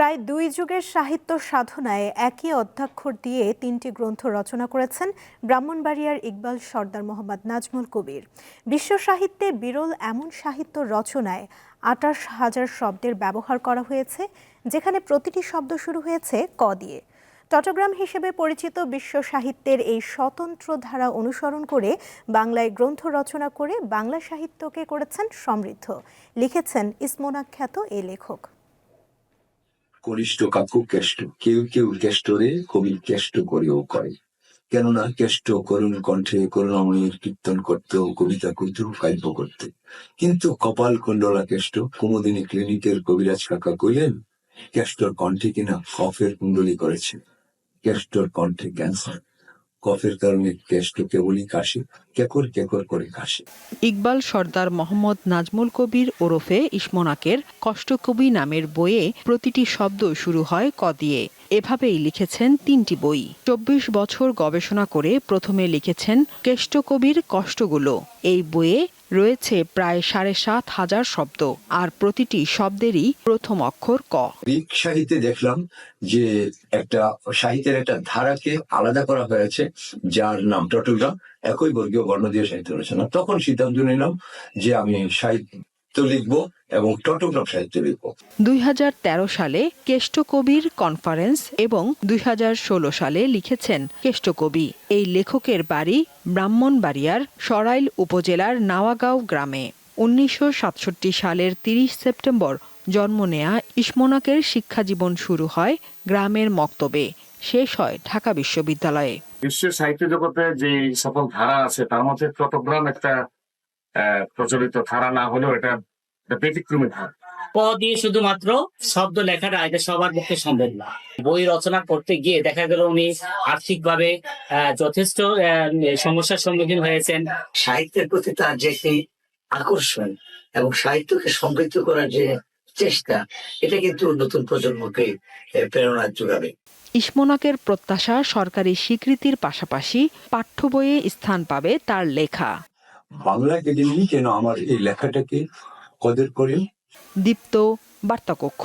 প্রায় দুই যুগের সাহিত্য সাধনায় একই অধ্যাক্ষর দিয়ে তিনটি গ্রন্থ রচনা করেছেন ব্রাহ্মণবাড়িয়ার ইকবাল সর্দার মোহাম্মদ নাজমুল কবির। বিশ্ব সাহিত্যে বিরল এমন সাহিত্য রচনায় আটাশ হাজার শব্দের ব্যবহার করা হয়েছে, যেখানে প্রতিটি শব্দ শুরু হয়েছে ক দিয়ে। চট্টগ্রাম হিসেবে পরিচিত বিশ্ব সাহিত্যের এই স্বতন্ত্র ধারা অনুসরণ করে বাংলায় গ্রন্থ রচনা করে বাংলা সাহিত্যকে করেছেন সমৃদ্ধ। লিখেছেন ইসমোনাখ্যাত এই লেখক। কনিষ্ঠ কাকু কেষ্ট, কেউ কেউ কেষ্ট রে কবি কেষ্ট করেও করে। কেননা কেষ্ট করুণ কণ্ঠে করুণাময়ের কীর্তন করত কবিতা কইত কাব্য করতে। কিন্তু কপাল কুণ্ডলা কেষ্ট কোনোদিনই ক্লিনিকের কবিরাজ কাকা কইলেন, কেষ্টর কণ্ঠে কিনা কফের কুণ্ডলি করেছে। কেষ্টর কণ্ঠে ক্যান্সার। কফের কারণে কেবলই কাশি, কেকর কেকর করে কাশি। ইকবাল সর্দার মোহাম্মদ নাজমুল কবির ওরফে ইসমোনাকের কষ্টকবি নামের বইয়ে প্রতিটি শব্দ শুরু হয় ক দিয়ে। এভাবেই লিখেছেন তিনটি বই। চব্বিশ বছর গবেষণা করে প্রথমে লিখেছেন কেষ্ট কেষ্টকবির কষ্টগুলো। এই বইয়ে রয়েছে প্রায় সাড়ে সাত হাজার শব্দ, আর প্রতিটি শব্দেরই প্রথম অক্ষর ক। গ্রিক সাহিত্যে দেখলাম যে একটা সাহিত্যের একটা ধারাকে আলাদা করা হয়েছে, যার নাম টটলগ্রাম একই বর্গীয় বর্ণ দিয়ে সাহিত্য রচনা। তখন সিদ্ধান্ত নিলাম যে আমি সাহিত্য লিখব এবং টটগ্রাম সাহিত্য লিখব। দুই সালে কেষ্টকবির কনফারেন্স এবং দুই সালে লিখেছেন কেষ্টকবি। এই লেখকের বাড়ি ব্রাহ্মণবাড়িয়ার সরাইল উপজেলার নাওয়াগাঁও গ্রামে। উনিশশো সাতষট্টি সালের তিরিশ সেপ্টেম্বর জন্ম নেয়া ইসমোনাকের শিক্ষাজীবন শুরু হয় গ্রামের মক্তবে। শেষ হয় ঢাকা বিশ্ববিদ্যালয়ে। বিশ্ব সাহিত্য জগতে যে সকল ধারা আছে তার মধ্যে চট্টগ্রাম একটা প্রচলিত ধারা না হলেও এটা ব্যতিক্রমী ধারা প দিয়ে শুধুমাত্র শব্দ লেখাটা এটা সবার পক্ষে সম্ভব না। বই রচনা করতে গিয়ে দেখা গেল উনি আর্থিকভাবে যথেষ্ট সমস্যার সম্মুখীন হয়েছেন। সাহিত্যের প্রতি তার যে আকর্ষণ এবং সাহিত্যকে সমৃদ্ধ করার যে চেষ্টা এটা কিন্তু নতুন প্রজন্মকে প্রেরণা যোগাবে। ইসমোনাকের প্রত্যাশা সরকারি স্বীকৃতির পাশাপাশি পাঠ্য বইয়ে স্থান পাবে তার লেখা। বাংলা একাডেমি কেন আমার এই লেখাটাকে কদের করিল দীপ্ত বার্তাকক্ষ।